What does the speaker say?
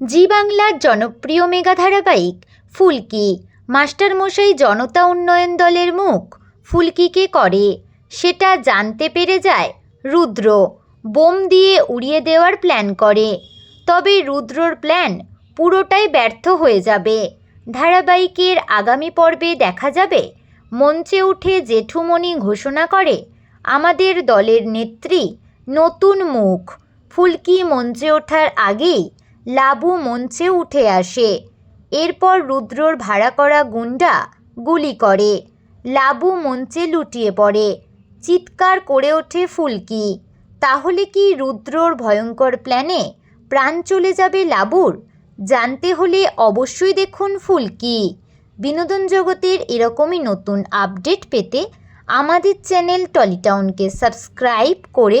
জি বাংলার জনপ্রিয় মেগা ধারাবাহিক ফুলকি। মাস্টারমশাই জনতা উন্নয়ন দলের মুখ ফুলকিকে করে। সেটা জানতে পেরে যায় রুদ্র। বোম দিয়ে উড়িয়ে দেওয়ার প্ল্যান করে। তবে রুদ্রর প্ল্যান পুরোটাই ব্যর্থ হয়ে যাবে। ধারাবাহিকের আগামী পর্বে দেখা যাবে মঞ্চে উঠে জেঠুমণি ঘোষণা করে, আমাদের দলের নেত্রী নতুন মুখ। ফুলকি মঞ্চে ওঠার আগেই লাবু মঞ্চে উঠে আসে। এরপর রুদ্রর ভাড়া করা গুন্ডা গুলি করে। লাবু মঞ্চে লুটিয়ে পড়ে। চিৎকার করে ওঠে ফুলকি। তাহলে কি রুদ্রর ভয়ঙ্কর প্ল্যানে প্রাণ চলে যাবে লাবুর? জানতে হলে অবশ্যই দেখুন ফুলকি। বিনোদন জগতের এরকমই নতুন আপডেট পেতে আমাদের চ্যানেল টলিটাউনকে সাবস্ক্রাইব করে